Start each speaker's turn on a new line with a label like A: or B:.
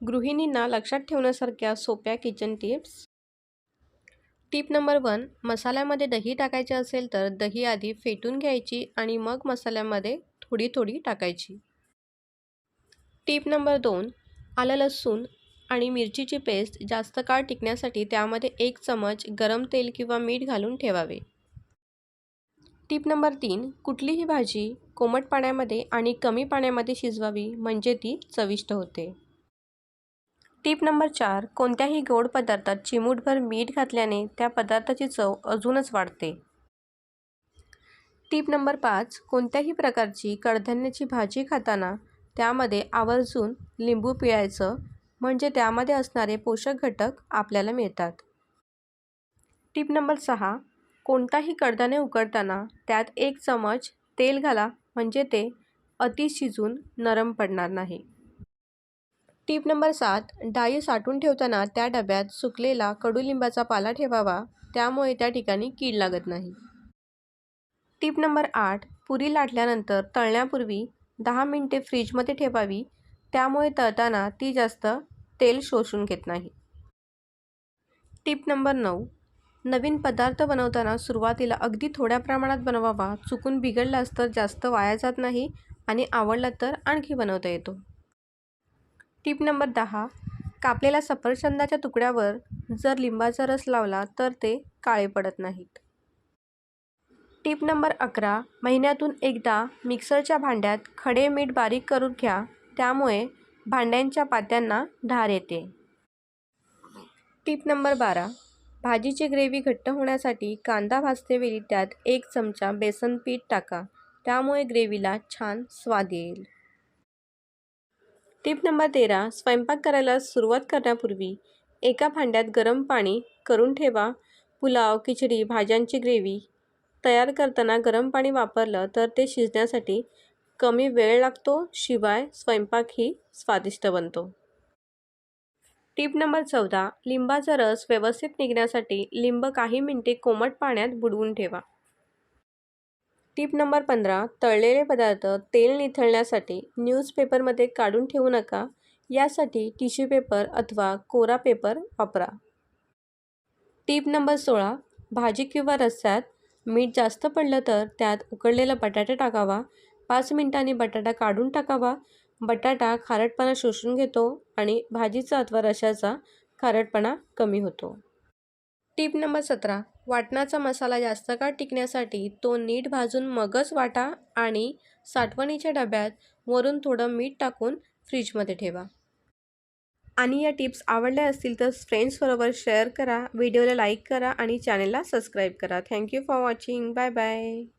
A: गृहिणींना लक्षात ठेवण्यासारख्या सोप्या kitchen tips tip number one मसाल्यामध्ये दही टाकायचे असेल तर दही आधी फेटून घ्यायची आणि मग मसाल्यामध्ये थोडी थोडी टाकायची. टिप नंबर दोन आलं लसूण आणि मिरचीची पेस्ट जास्त काळ टिकण्यासाठी त्यामध्ये एक चमच गरम तेल किंवा मीठ घालून ठेवावे. टिप नंबर तीन कुठलीही भाजी कोमट पाण्यामध्ये आणि कमी पाण्यामध्ये शिजवावी म्हणजे ती चविष्ट होते. टीप नंबर चार कोणत्याही गोड पदार्थात चिमूटभर मीठ घातल्याने त्या पदार्थाची चव अजूनच वाढते. टीप नंबर पाच कोणत्याही प्रकारची कडधान्याची भाजी खाताना त्यामध्ये आवर्जून लिंबू पिळायचं म्हणजे त्यामध्ये असणारे पोषक घटक आपल्याला मिळतात. टीप नंबर सहा कोणताही कडधान्य उकडताना त्यात एक चमच तेल घाला म्हणजे ते अति शिजून नरम पडणार नाही. टीप नंबर सात डाळी साठवून ठेवताना त्या डब्यात सुकलेला कडुलिंबाचा पाला ठेवावा त्यामुळे त्या ठिकाणी कीड लागत नाही. टीप नंबर आठ पुरी लाटल्यानंतर तळण्यापूर्वी दहा मिनटे फ्रीजमध्ये ठेवावी त्यामुळे तळताना ती जास्त तेल शोषून घेत नाही. टीप नंबर नऊ नवीन पदार्थ बनवताना सुरुवातीला अगदी थोड्या प्रमाणात बनवावा चुकून बिघडलास तर जास्त वाया जात नाही आणि आवडला तर आणखी बनवता येतो. टीप नंबर दहा. कापलेल्या सफरचंदाच्या तुकड्यावर जर लिंबाचा रस लावला तर ते काळे पडत नाहीत. टीप नंबर अकरा. महिन्यातून एकदा मिक्सरच्या भांड्यात खडे मीठ बारीक करून घ्या. त्यामुळे भांड्यांच्या पात्यांना धार येते. टीप नंबर बारा. भाजीची ग्रेव्ही घट्ट होण्यासाठी कांदा भाजतेवेळी त्यात एक चमचा बेसन पीठ टाका. त्यामुळे ग्रेव्हीला छान स्वाद येईल. टिप नंबर तेरा स्वयंपाक करायला सुरुवात करण्यापूर्वी एका भांड्यात गरम पाणी करून ठेवा. पुलाव खिचडी भाज्यांची ग्रेव्ही तयार करताना गरम पाणी वापरलं तर ते शिजण्यासाठी कमी वेळ लागतो शिवाय स्वयंपाकही स्वादिष्ट बनतो. टीप नंबर चौदा लिंबाचा रस व्यवस्थित निघण्यासाठी लिंब काही मिनटे कोमट पाण्यात बुडवून ठेवा. टीप नंबर पंधरा तळलेले पदार्थ तेल निथळण्यासाठी न्यूजपेपरमध्ये काढून ठेवू नका. यासाठी टिश्यू पेपर अथवा कोरा पेपर वापरा. टीप नंबर सोळा भाजी किंवा रस्स्यात मीठ जास्त पडलं तर त्यात उकडलेला बटाटा टाकावा. पाच मिनिटांनी बटाटा काढून टाकावा. बटाटा खारटपणा शोषून घेतो आणि भाजीचा अथवा रशाचा खारटपणा कमी होतो. टीप नंबर सतरा वाटणाचा मसाला जास्त काळ टिकण्यासाठी तो नीट भाजून मगच वाटा आणि साठवणीच्या डब्यात वरून थोडं मीठ टाकून फ्रीजमध्ये ठेवा. आणि या टिप्स आवडल्या असतील तर फ्रेंड्सबरोबर शेअर करा व्हिडिओला लाईक करा आणि चॅनलला सबस्क्राईब करा. Thank you for watching. Bye bye.